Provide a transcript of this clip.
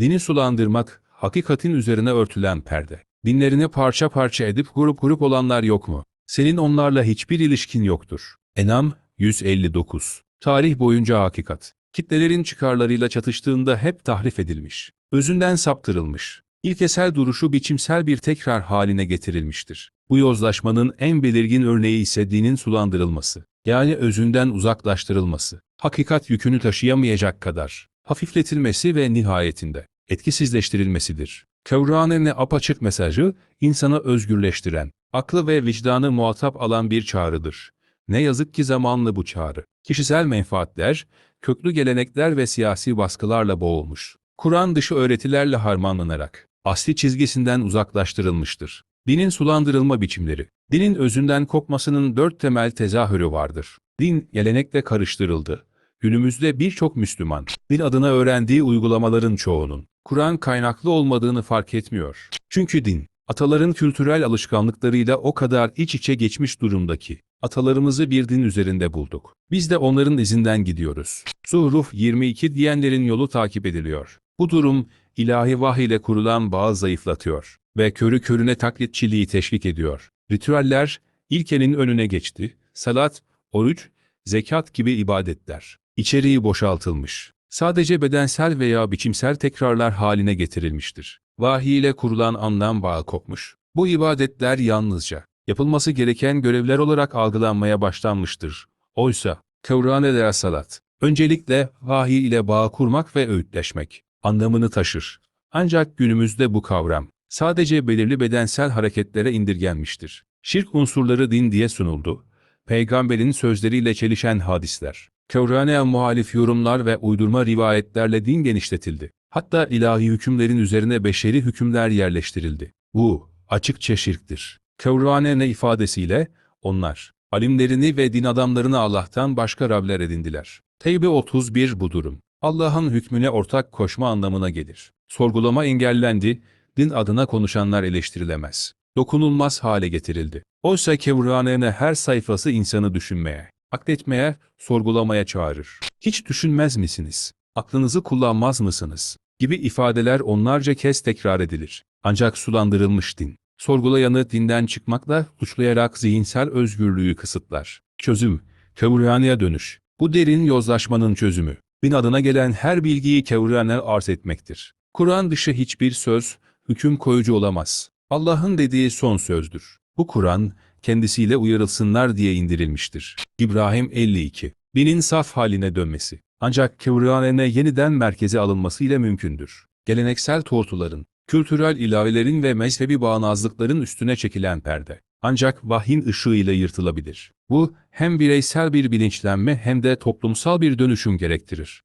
Dini sulandırmak, hakikatin üzerine örtülen perde. Dinlerini parça parça edip grup grup olanlar yok mu? Senin onlarla hiçbir ilişkin yoktur. Enam 159 Tarih boyunca hakikat. Kitlelerin çıkarlarıyla çatıştığında hep tahrif edilmiş. Özünden saptırılmış. İlkesel duruşu biçimsel bir tekrar haline getirilmiştir. Bu yozlaşmanın en belirgin örneği ise dinin sulandırılması. Yani özünden uzaklaştırılması. Hakikat yükünü taşıyamayacak kadar hafifletilmesi ve nihayetinde etkisizleştirilmesidir. Kevran'ın apaçık mesajı, insanı özgürleştiren, aklı ve vicdanı muhatap alan bir çağrıdır. Ne yazık ki zamanlı bu çağrı. Kişisel menfaatler, köklü gelenekler ve siyasi baskılarla boğulmuş. Kur'an dışı öğretilerle harmanlanarak asli çizgisinden uzaklaştırılmıştır. Dinin sulandırılma biçimleri. Dinin özünden kopmasının dört temel tezahürü vardır. Din, gelenekle karıştırıldı. Günümüzde birçok Müslüman, din adına öğrendiği uygulamaların çoğunun, Kur'an kaynaklı olmadığını fark etmiyor. Çünkü din, ataların kültürel alışkanlıklarıyla o kadar iç içe geçmiş durumdaki, atalarımızı bir din üzerinde bulduk. Biz de onların izinden gidiyoruz. Zuhruf 22 diyenlerin yolu takip ediliyor. Bu durum, ilahi vahiy ile kurulan bağı zayıflatıyor ve körü körüne taklitçiliği teşvik ediyor. Ritüeller, ilkenin önüne geçti. Salat, oruç, zekat gibi ibadetler. İçeriği boşaltılmış. Sadece bedensel veya biçimsel tekrarlar haline getirilmiştir. Vahiy ile kurulan anlam bağı kopmuş. Bu ibadetler yalnızca yapılması gereken görevler olarak algılanmaya başlanmıştır. Oysa, Kevranede salat, öncelikle vahiy ile bağ kurmak ve öğütleşmek anlamını taşır. Ancak günümüzde bu kavram sadece belirli bedensel hareketlere indirgenmiştir. Şirk unsurları din diye sunuldu. Peygamberin sözleriyle çelişen hadisler, Kevran'e muhalif yorumlar ve uydurma rivayetlerle din genişletildi. Hatta ilahi hükümlerin üzerine beşeri hükümler yerleştirildi. Bu, açıkça şirktir. Kevran'e ifadesiyle, onlar, alimlerini ve din adamlarını Allah'tan başka Rabler edindiler. Tevbe 31 bu durum. Allah'ın hükmüne ortak koşma anlamına gelir. Sorgulama engellendi, din adına konuşanlar eleştirilemez. Dokunulmaz hale getirildi. Oysa Kevran'e her sayfası insanı düşünmeye, akletmeye, sorgulamaya çağırır. Hiç düşünmez misiniz? Aklınızı kullanmaz mısınız? Gibi ifadeler onlarca kez tekrar edilir. Ancak sulandırılmış din, sorgulayanı dinden çıkmakla suçlayarak zihinsel özgürlüğü kısıtlar. Çözüm, Kevran'a dönüş. Bu derin yozlaşmanın çözümü, din adına gelen her bilgiyi Kevran'a arz etmektir. Kur'an dışı hiçbir söz, hüküm koyucu olamaz. Allah'ın dediği son sözdür. Bu Kur'an, kendisiyle uyarılsınlar diye indirilmiştir. İbrahim 52. Dinin saf haline dönmesi. Ancak Kevran'e yeniden merkeze alınması ile mümkündür. Geleneksel tortuların, kültürel ilavelerin ve mezhebi bağnazlıkların üstüne çekilen perde. Ancak vahyin ışığıyla yırtılabilir. Bu, hem bireysel bir bilinçlenme hem de toplumsal bir dönüşüm gerektirir.